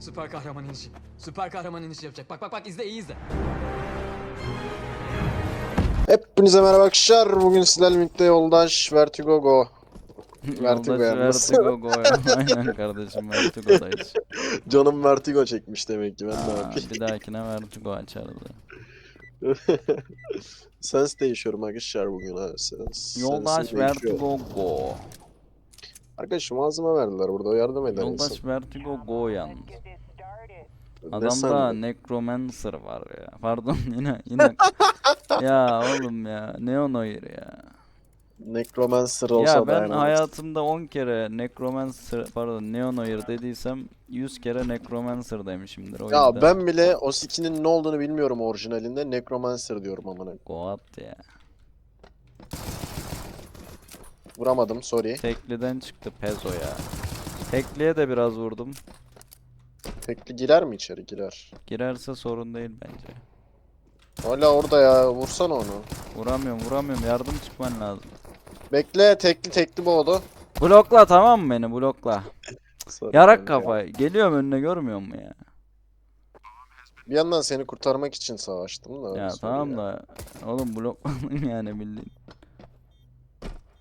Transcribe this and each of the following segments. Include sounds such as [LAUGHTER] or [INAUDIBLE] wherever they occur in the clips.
Süper kahraman inişi. Süper kahraman inişi yapacak. Bak bak bak izle iyi izle. Hepinize merhaba arkadaşlar. Bugün sizlerle birlikte yoldaş Vertigo Go. [LAUGHS] Vertigo Yoldaş yalnız. Vertigo go. [LAUGHS] Aynen kardeşim Vertigo'dayız. Canım Vertigo çekmiş demek ki ben de Aa, bakayım. bir dahakine Vertigo açarız. [LAUGHS] Sens değişiyorum arkadaşlar bugün ha. Sens, Yoldaş. Vertigo go. Arkadaşım malzeme verdiler burada yardım eder Yoldaş insan. Vertigo go yalnız. Adamda? Necromancer var ya. Pardon [LAUGHS] yine yine. ya oğlum ya. Neonoir ya. Necromancer olsa Ya ben dayanamaz. hayatımda 10 kere Necromancer pardon Neonoir dediysem 100 kere Necromancer demişimdir. O Ya yüzden ben bile o skinin ne olduğunu bilmiyorum orijinalinde. Necromancer diyorum amına. Goat ya. Vuramadım sorry. Tekliden çıktı Pezo ya. Tekliye de biraz vurdum. Tekli girer mi içeri? Girer. Girerse sorun değil bence. Hala orada ya. Vursana onu. Vuramıyorum vuramıyorum yardım çıkman lazım. Bekle tekli tekli boğdu. Blokla tamam mı beni blokla. [LAUGHS] Sorry Yarak kanka. kafa. Geliyorum önüne görmüyor musun ya? Bir yandan seni kurtarmak için savaştım da. Ya sorry tamam da oğlum blokladın [LAUGHS] yani bildiğin.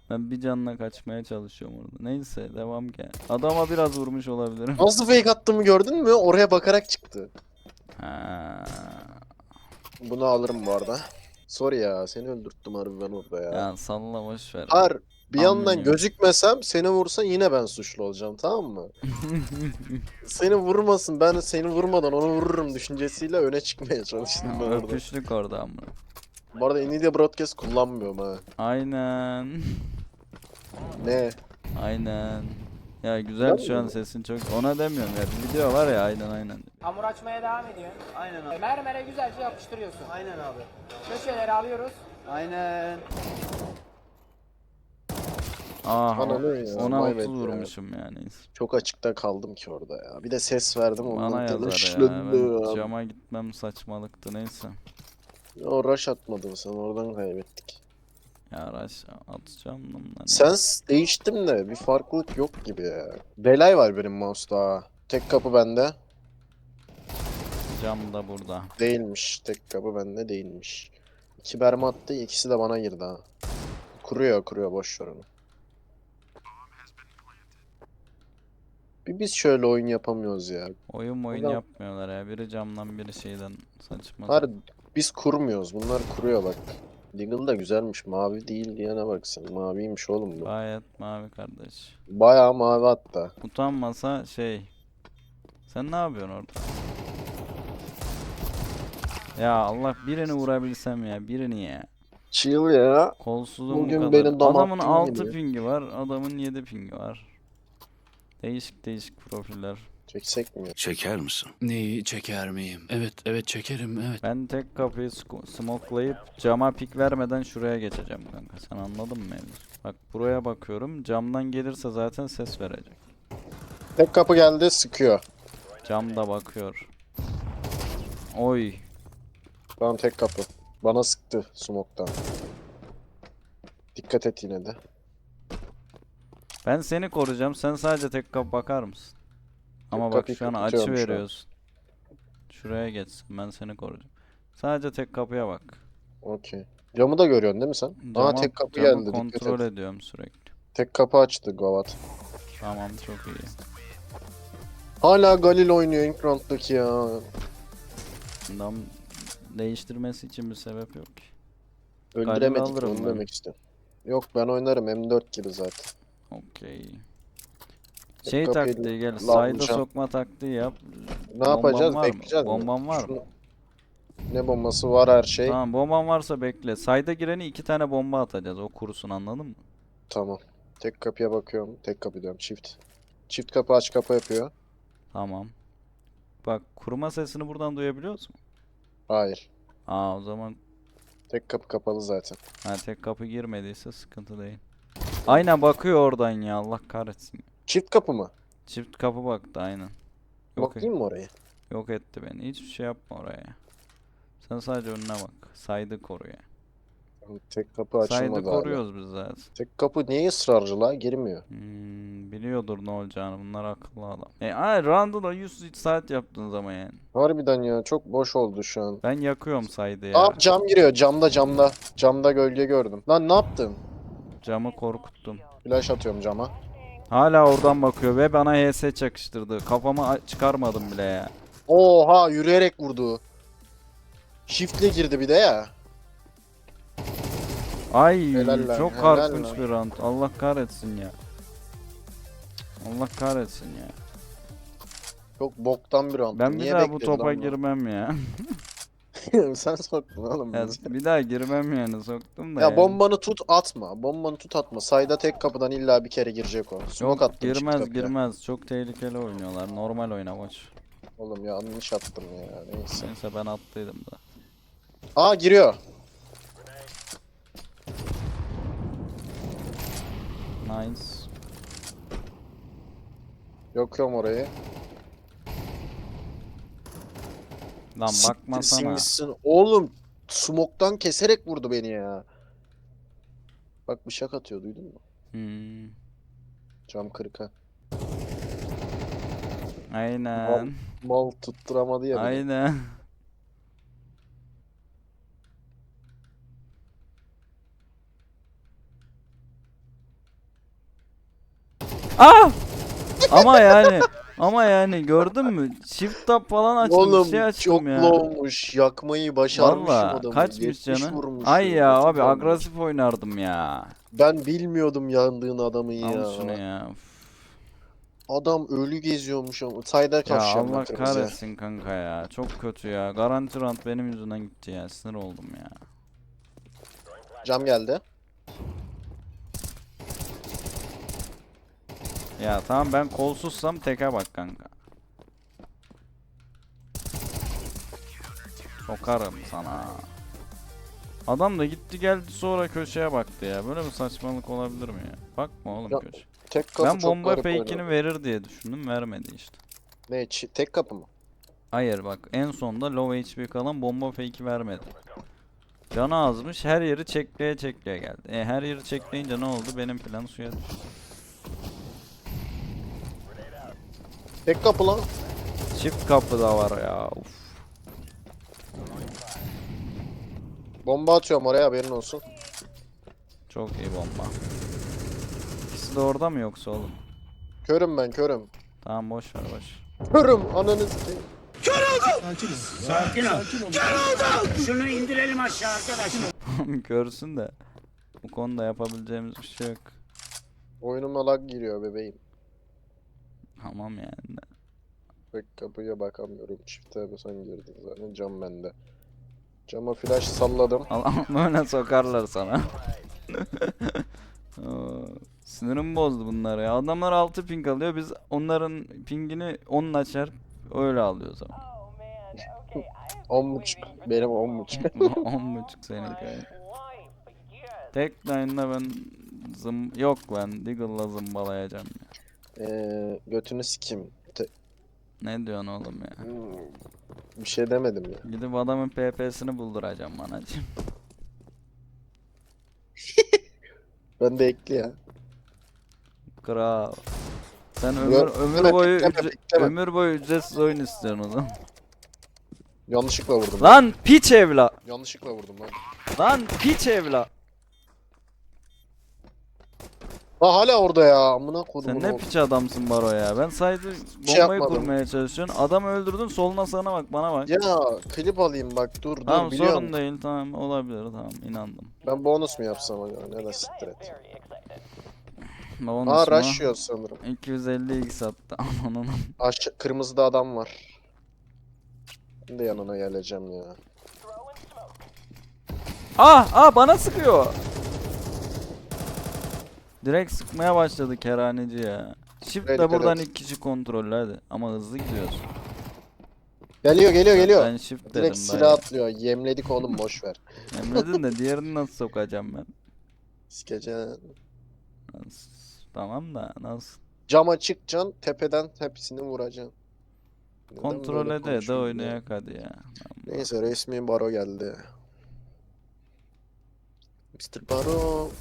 Ben bir canla kaçmaya çalışıyorum orada. Neyse devam ki. Adama biraz vurmuş olabilirim. Nasıl fake attığımı gördün mü? Oraya bakarak çıktı. Ha. Bunu alırım bu arada. Sorry ya seni öldürttüm harbi ben orada ya. Ya salla boş ver. Har bir yandan Anlıyorum. gözükmesem seni vursa yine ben suçlu olacağım tamam mı? [LAUGHS] Seni vurmasın ben seni vurmadan onu vururum düşüncesiyle öne çıkmaya çalıştım ben orada. Öpüşlük orada ama. Bu arada Nvidia Broadcast kullanmıyorum ha. Aynen. Ne? Aynen. Ya güzel şu an sesin çok. Ona demiyorum ya. Bir video var ya aynen aynen. Hamur açmaya devam ediyorsun. Aynen abi. Mermere güzelce yapıştırıyorsun. Aynen abi. Köşeleri alıyoruz. Aynen. Aha. Ananı ya, Ona vay 30 be ya. vurmuşum yani. Çok açıkta kaldım ki orada ya. Bir de ses verdim ondan Bana yazar ya. Ben ya. cama gitmem saçmalıktı neyse. O rush atmadın sen oradan kaybettik. Ya araç atacağım lan. Sens değiştim de bir farklılık yok gibi ya. Delay var benim mouse'da. Tek kapı bende. Cam da burada. Değilmiş. Tek kapı bende değilmiş. İki bermi attı ikisi de bana girdi ha. Kuruyor kuruyor boş ver onu. Bir biz şöyle oyun yapamıyoruz ya. Oyun oyun Ulan- yapmıyorlar ya. Biri camdan biri şeyden saçma. Har biz kurmuyoruz. Bunlar kuruyor bak. Deagle da güzelmiş. Mavi değil diyene bak sen. Maviymiş oğlum bu. Gayet mavi kardeş. Bayağı mavi hatta. Utanmasa şey. Sen ne yapıyorsun orada? Ya Allah birini vurabilsem ya birini ya. Chill ya. Kolsuzum bu Bugün kadar. benim damak Adamın dilim 6 geliyor. pingi var, adamın 7 pingi var. Değişik değişik profiller. Çeksek mi? Çeker misin? Neyi çeker miyim? Evet, evet çekerim, evet. Ben tek kapıyı smoklayıp cama pik vermeden şuraya geçeceğim kanka. Sen anladın mı Emir? Bak buraya bakıyorum. Camdan gelirse zaten ses verecek. Tek kapı geldi sıkıyor. Cam da bakıyor. Oy. Tamam tek kapı. Bana sıktı smoke'tan. Dikkat et yine de. Ben seni koruyacağım. Sen sadece tek kapı bakar mısın? Ama bak şu an açı veriyorsun. Şuraya geçsin. Ben seni koruyacağım. Sadece tek kapıya bak. Okey. Camı da görüyorsun değil mi sen? Aa Cama- tek kapı camı geldi. Kontrol et. ediyorum sürekli. Tek kapı açtı Gavat. Tamam çok iyi. Hala Galil oynuyor ilk rounddaki ya. Adam değiştirmesi için bir sebep yok ki. Öldüremedik onu demek istedim. Yok ben oynarım M4 gibi zaten. Okey. Şey kapıyı taktiği gel. Sayda sokma taktiği yap. Ne Bomban yapacağız? var mı? Bekleyeceğiz mi? Bomban var mı? Şunu- Ne bombası var her şey. Tamam. Tamam bomban varsa bekle. Sayda gireni iki tane bomba atacağız. O kurusun anladın mı? Tek kapıya bakıyorum. Tek kapı diyorum. Çift. Çift kapı aç kapı yapıyor. Tamam. Bak kurma sesini buradan duyabiliyor musun? Hayır. Aa o zaman Tek kapı kapalı zaten. ha, tek kapı girmediyse sıkıntı değil. Aynen bakıyor oradan ya Allah kahretsin. Çift kapı mı? Çift kapı baktı aynen. Yok, Bakayım mı oraya? yok etti beni. Hiçbir şey yapma oraya. Sen sadece önüne bak. Saydı koru ya. Tek kapı açılmadı Saydı koruyoruz biz zaten. Tek kapı niye ısrarcı la? Girmiyor. Hmm, biliyordur ne olacağını. Bunlar akıllı adam. E ay round'u da 100 saat yaptığın zaman yani. Harbiden ya çok boş oldu şu an. Ben yakıyorum saydı ya. Aa cam giriyor camda camda. Camda gölge gördüm. Lan ne yaptın? Camı korkuttum. Flash atıyorum cama. Hala oradan bakıyor ve bana HS çakıştırdı. Kafamı çıkarmadım bile ya. Oha yürüyerek vurdu. Shift'le girdi bir de ya. Ay Helal lan, çok helal korkunç lan. bir round. Allah kahretsin ya. Allah kahretsin ya. Çok boktan bir round. Ben bir Niye daha bu bekledin topa lan girmem ya. [LAUGHS] Sen soktun oğlum Ya, bizi. [LAUGHS] bir daha girmem yani soktum da Ya yani. bombanı tut atma. Bombanı tut atma. Sayda tek kapıdan illa bir kere girecek o. Smoke Yok attım girmez girmez. Çok tehlikeli oynuyorlar. Normal oyna maç. Oğlum yanlış attım ya. Neyse. Neyse ben attıydım da. Aa giriyor. Nice. Yokuyorum orayı. Lan bakmasana. gitsin. Oğlum smoke'tan keserek vurdu beni ya. Bak bıçak atıyor duydun mu? Hmm. Cam kırıka. Aynen. Mal tutturamadı ya beni. Aynen. Ah! Ama yani ama yani gördün mü? Shift tab falan açtım, Oğlum bir şey açtım çok ya. lowmuş. Yakmayı başarmışım Valla adamı. kaçmış 70 canı? vurmuşum, Ay ya 30 abi vurmuş. agresif oynardım ya. Ben bilmiyordum yandığın adamı ya. Al şunu ya. Üf. Adam ölü geziyormuş ama. Sayda Ya kaçacağım Allah kahretsin kanka ya. Çok kötü ya. Garanti rant benim yüzümden gitti ya. Sinir oldum ya. Cam geldi. Ya tamam ben kolsuzsam teke bak kanka. Sokarım sana. Adam da gitti geldi sonra köşeye baktı ya. Böyle bir saçmalık olabilir mi ya? Bakma oğlum Ya, köşe. Tek kapı Ben çok bomba garip fake'ini oynadı. verir diye düşündüm vermedi işte. Ne çi- tek kapı mı? Hayır bak en sonda low HP kalan bomba fake'i vermedi. Canı azmış her yeri çekleye çekleye geldi. E her yeri çekleyince ne oldu? Benim plan suya düştü. Tek kapı lan. Çift kapı da var ya. Uf. Bomba atıyorum oraya haberin olsun. Çok iyi bomba. İkisi de orada mı yoksa oğlum? Körüm ben körüm. Tamam boş ver boş. Körüm ananı sikeyim. Şunu indirelim aşağı arkadaş. Görsün de. Bu konuda yapabileceğimiz bir şey yok. Oyunuma lag giriyor bebeğim. Tamam yani. Tek kapıya bakamıyorum. Çifte sen girdin zaten. Cam bende. Cama flash salladım. Allah'ım böyle sokarlar sana. [LAUGHS] Sinirim bozdu bunlar ya. Adamlar 6 ping alıyor. Biz onların pingini 10 açar öyle alıyoruz ama. 10.5. [LAUGHS] Benim 10.5. 10 [LAUGHS] buçuk senin kayın. Tek line'la ben zım yok ben Deagle'la zımbalayacağım ya. Eee götünü sikeyim. Te- Ne diyorsun oğlum ya? Hmm, Bir şey demedim ya. Gidip adamın PP'sini bulduracağım anacığım. [LAUGHS] Ben de ekli ya. Kral. Sen ömür ömür bekleme, boyu bekleme, ücre- bekleme. ömür boyu ücretsiz oyun istiyorsun o zaman. Yanlışlıkla vurdum. Lan piç evla. Yanlışlıkla vurdum lan. Lan piç evla. Ha hala orada ya. Amına kodumun Sen ne piç adamsın Baro ya. Ben sadece şey bombayı yapmadım. kurmaya çalışıyorsun. Adamı öldürdün soluna sana bak bana bak. Ya klip alayım bak dur dur tamam biliyorum. sorun değil tamam olabilir tamam inandım. Ben bonus mu yapsam acaba? Ne de siktir et. Bonus Aa mu? rush yiyor sanırım. 250 x attı. [LAUGHS] Ananın. Aşağı kırmızıda adam var. Ben de yanına geleceğim ya. Ah ah bana sıkıyor. Direkt sıkmaya başladı kerhaneci ya. Shift Evet, de buradan evet. iki kişi kontrol hadi. Ama hızlı gidiyorsun. Geliyor geliyor geliyor. Ben shift dedim Direkt silah atlıyor. Yemledik oğlum boş ver. [LAUGHS] Emredin de diğerini nasıl sokacağım ben? Nasıl? Tamam da nasıl? Cama çıkacaksın tepeden hepsini vuracaksın. Neden Kontrol böyle ede de konuşuyorum ya? oynayak hadi ya. Neyse resmi baro geldi. Mr. Baro.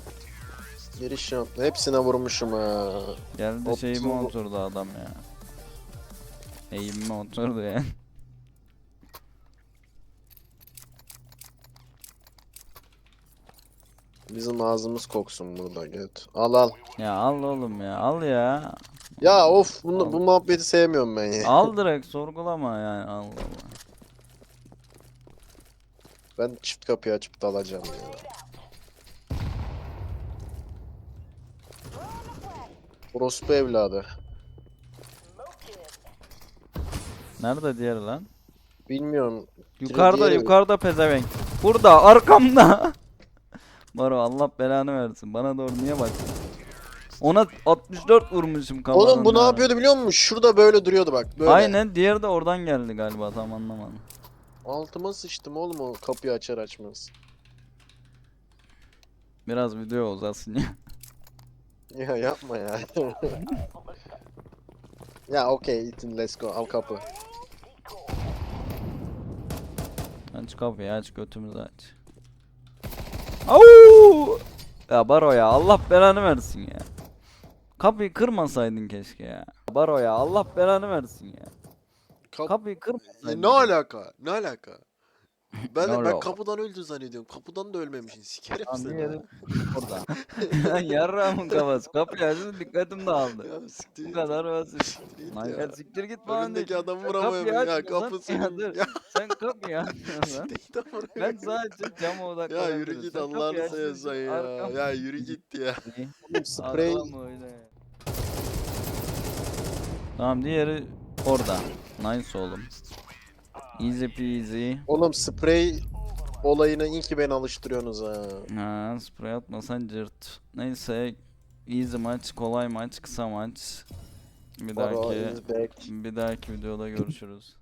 Giriş yap. Hepsine vurmuşum ha. Geldi Hop, şeyime oturdu adam ya. Eğimime oturdu ya. Bizim ağzımız koksun burada göt. Al al. Ya al oğlum ya al ya. Ya of bunu, Al. bu muhabbeti sevmiyorum ben ya. Al direkt sorgulama yani Allah Allah. Ben çift kapıyı açıp dalacağım ya. Orospu evladı. Nerede diğeri lan? Bilmiyorum. Yukarıda diğeri- yukarıda pezevenk. Burada arkamda. [LAUGHS] Baro Allah belanı versin. Bana doğru niye bak? Ona 64 vurmuşum kafanın. Oğlum bu ne ya. yapıyordu biliyor musun? Şurada böyle duruyordu bak. Böyle. Aynen diğeri de oradan geldi galiba tam anlamadım. Altıma sıçtım oğlum o kapıyı açar açmaz. Biraz video uzasın ya. [LAUGHS] [LAUGHS] Ya yapma ya. [LAUGHS] ya okey Ethan let's go al kapı. Aç kapıyı aç götümüzü aç. Au! Ya Baro ya Allah belanı versin ya. Kapıyı kırmasaydın keşke ya. Baro ya Allah belanı versin ya. Kap- Kapıyı kırmasaydın. ne alaka? Ne alaka? Ben Ne ben kapıdan öldü zannediyorum. Kapıdan da ölmemişsin. Sikerim Lan seni. diğeri orada. Lan yarrağımın kafası. Kapıyı açtı dikkatim dağıldı. Ya siktir Bu git. kadar basit. siktir git Lan ya. gel siktir git falan Önündeki değil. adamı Sen vuramıyorum kapıyı ya. açmıyorsan- Kapısını. [LAUGHS] Ya dur. Ya Sen [LAUGHS] açmıyorsun lan. siktir git amına Ben koyayım. sadece cama Ya yürü git Sen kapıyı Allah'ını seversen için ya. arkam- Ya yürü git ya. İyi. Sprey Adam öyle. Tamam diğeri orada. Nice oğlum. Easy peasy. Oğlum sprey olayına iyi ki beni alıştırıyorsunuz ha. Ha, spray atmasan cırt. Neyse. Easy maç, kolay maç, kısa maç. Bir dahaki is back. bir dahaki videoda görüşürüz.